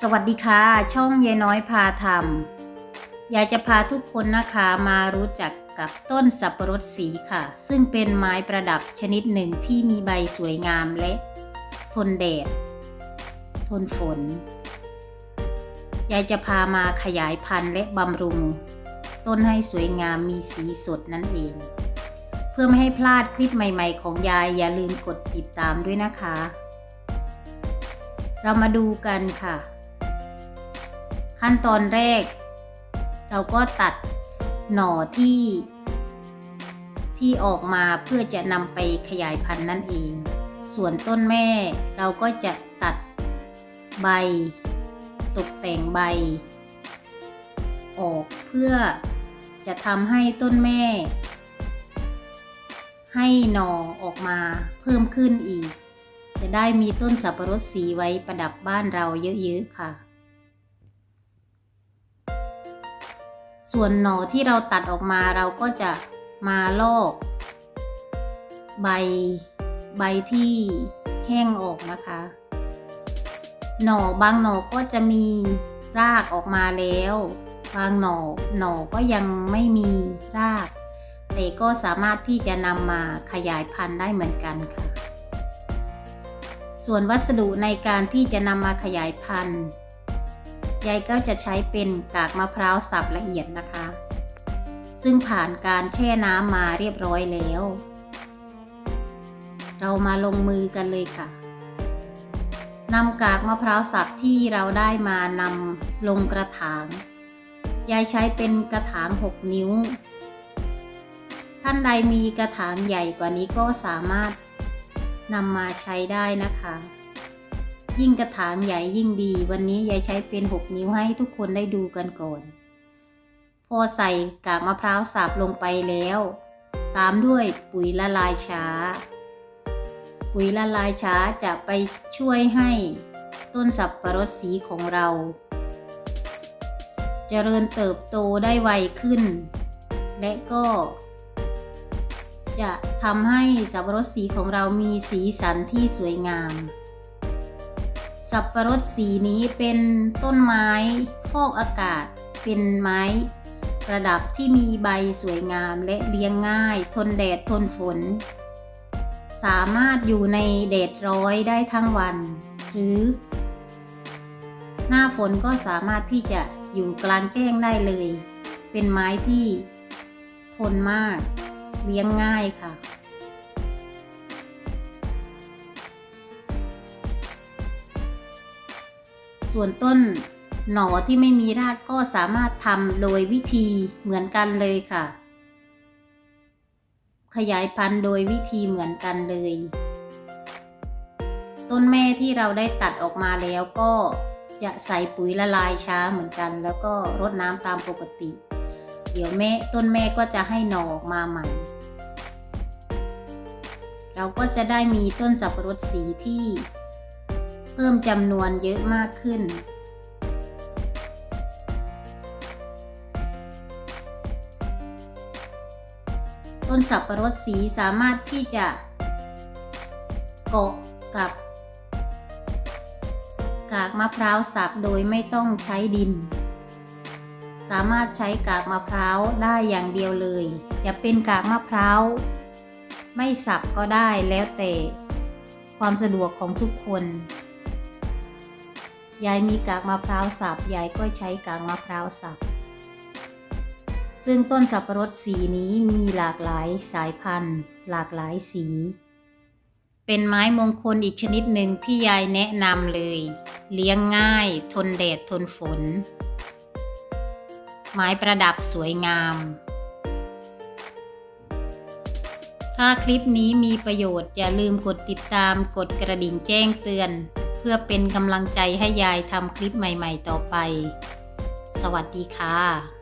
สวัสดีค่ะ ช่องยายน้อยพาทำอยากจะพาทุกคนนะคะมารู้จักกับต้นสับปะรดสีค่ะ ซึ่งเป็นไม้ประดับชนิดหนึ่งที่มีใบสวยงามและ ทนแดด ทนฝน ยายจะพามาขยายพันธุ์และบำรุง ต้นให้สวยงามมีสีสดนั่นเอง เพื่อไม่ให้พลาดคลิปใหม่ ๆ ของยายอย่าลืมกดติดตามด้วยนะคะ เรามาดูกันค่ะ ขั้นตอนแรก เราก็ตัดหน่อที่ ที่ออกมาเพื่อจะนำไปขยายพันธุ์นั่นเอง ส่วนต้นแม่เราก็จะตัดใบ ตกแต่งใบ ออกเพื่อจะทำให้ต้นแม่ ให้หน่อออกมาเพิ่มขึ้นอีก จะได้มีต้นสับปะรดสีไว้ประดับบ้านเราเยอะๆค่ะ ส่วนหน่อที่เราตัดออกมาเราก็จะมาลอก ใบใบที่แห้งออกนะคะ หน่อบางหน่อก็จะมีรากออกมาแล้ว บางหน่อหน่อก็ยังไม่มีราก แต่ก็สามารถที่จะนำมาขยายพันธุ์ได้เหมือนกันค่ะ ส่วนวัสดุในการที่จะนำมาขยายพันธุ์ ยายก็จะใช้เป็นกากมะพร้าวสับละเอียดนะคะ ซึ่งผ่านการแช่น้ำมาเรียบร้อยแล้ว เรามาลงมือกันเลยค่ะนำกากมะพร้าวสับที่เราได้มานำลงกระถาง ยายใช้เป็นกระถาง 6 นิ้ว ท่านใดมีกระถางใหญ่กว่านี้ก็สามารถนำมาใช้ได้นะคะ ยิ่งกระถางใหญ่ยิ่งดี วันนี้ยายใช้เป็น 6 นิ้วให้ทุกคนได้ดูกันก่อน พอใส่กากมะพร้าวสับลงไปแล้ว ตามด้วยปุ๋ยละลายช้า ปุ๋ยละลายช้าจะไปช่วยให้ต้นสับปะรดสีของเรา เจริญเติบโตได้ไวขึ้น และก็ จะทำให้สับปะรดสีของเรามีสีสันที่สวยงาม สับปะรดสีนี้เป็นต้นไม้ฟอกอากาศ เป็นไม้ประดับที่มีใบสวยงามและเลี้ยงง่าย ทนแดดทนฝน สามารถอยู่ในแดดร้อยได้ทั้งวัน หรือ หน้าฝนก็สามารถที่จะอยู่กลางแจ้งได้เลย เป็นไม้ที่ทนมาก เลี้ยงง่ายค่ะ ส่วนต้นหน่อที่ไม่มีรากก็สามารถทำโดยวิธีเหมือนกันเลยค่ะ ขยายพันธุ์โดยวิธีเหมือนกันเลย ต้นแม่ที่เราได้ตัดออกมาแล้วก็จะใส่ปุ๋ยละลายช้าเหมือนกัน แล้วก็รดน้ำตามปกติ เดี๋ยวแม่ต้นแม่ก็จะให้หน่อออกมาใหม่ เราก็จะได้มีต้นสับปะรดสีที่ เพิ่มจำนวนเยอะมากขึ้น ต้นสับปะรดสีสามารถที่จะเกาะกับ กากมะพร้าวสับโดยไม่ต้องใช้ดิน สามารถใช้กากมะพร้าวได้อย่างเดียวเลย จะเป็นกากมะพร้าวไม่สับก็ได้แล้วแต่ความสะดวกของทุกคน ยายมีกากมะพร้าวสับยายก็ใช้กากมะพร้าวสับ ซึ่งต้นสับปะรดสีนี้มีหลากหลายสายพันธุ์ หลากหลายสี เป็นไม้มงคลอีกชนิดหนึ่งที่ยายแนะนำเลย เลี้ยงง่าย ทนแดดทนฝน ไม้ประดับสวยงาม ถ้าคลิปนี้มีประโยชน์อย่าลืมกดติดตามกดกระดิ่งแจ้งเตือน พื่อเป็นกำลังใจให้ยายทำคลิปใหม่ ๆ ต่อไป สวัสดีค่ะ